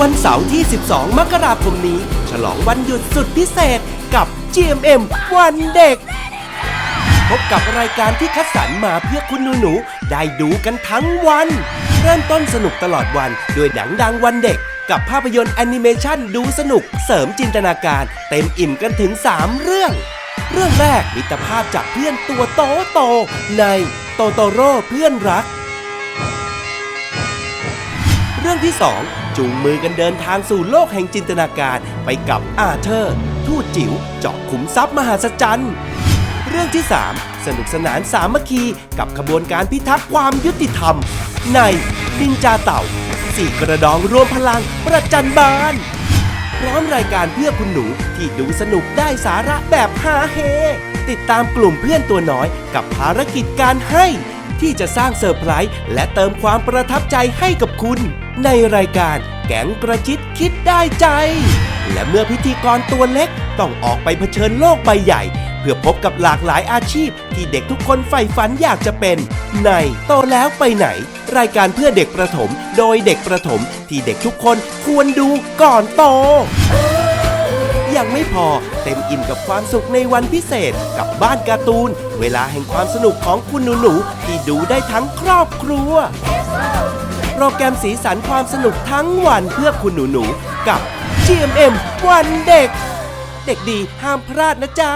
วันเสาร์ที่ 12 มกราคมนี้ ฉลองวันหยุดสุดพิเศษกับ GMM วันเด็ก พบกับรายการที่คัดสรรมาเพื่อคุณหนูๆได้ดูกันทั้งวัน เริ่มต้นสนุกตลอดวันด้วยหนังดังวันเด็ก กับภาพยนตร์แอนิเมชันดูสนุกเสริมจินตนาการ เต็มอิ่มกันถึง 3 เรื่อง เรื่องแรกมิตรภาพจากเพื่อนตัวโตโตในโตโตโร่เพื่อนรัก รื่องที่ 2 จูงมือกันเดินทางสู่โลกแห่งจินตนาการไปกับอาเธอร์ ทูตจิ๋วเจาะขุมทรัพย์มหาศจรรย์เรื่องที่ 3 สนุกสนานสามัคคีกับขบวนการพิทักษ์ความยุติธรรม ในนินจาเต่าสี่กระดองรวมพลังประจันบาน พร้อมรายการเพื่อคุณหนูที่ดูสนุกได้สาระแบบฮาเฮ ติดตามกลุ่มเพื่อนตัวน้อยกับภารกิจการให้ ที่จะสร้างเซอร์ไพรส์และเติมความประทับใจให้กับคุณ ในรายการแก๊งกระจิตคิดได้ใจ และเมื่อพิธีกรตัวเล็กต้องออกไปเผชิญโลกใบใหญ่ เพื่อพบกับหลากหลายอาชีพ ที่เด็กทุกคนใฝ่ฝันอยากจะเป็น ในโตแล้วไปไหน รายการเพื่อเด็กประถม โดยเด็กประถมที่เด็กทุกคนควรดูก่อนโตยังไม่พอเต็มอิ่มกับความสุขในวันพิเศษกับบ้านการ์ตูน เวลาแห่งความสนุกของคุณหนูๆที่ดูได้ทั้งครอบครัว โปรแกรมสีสันความสนุกทั้งวันเพื่อคุณหนูๆกับ GMM วันเด็ก เด็กดีห้ามพลาดนะจ๊ะ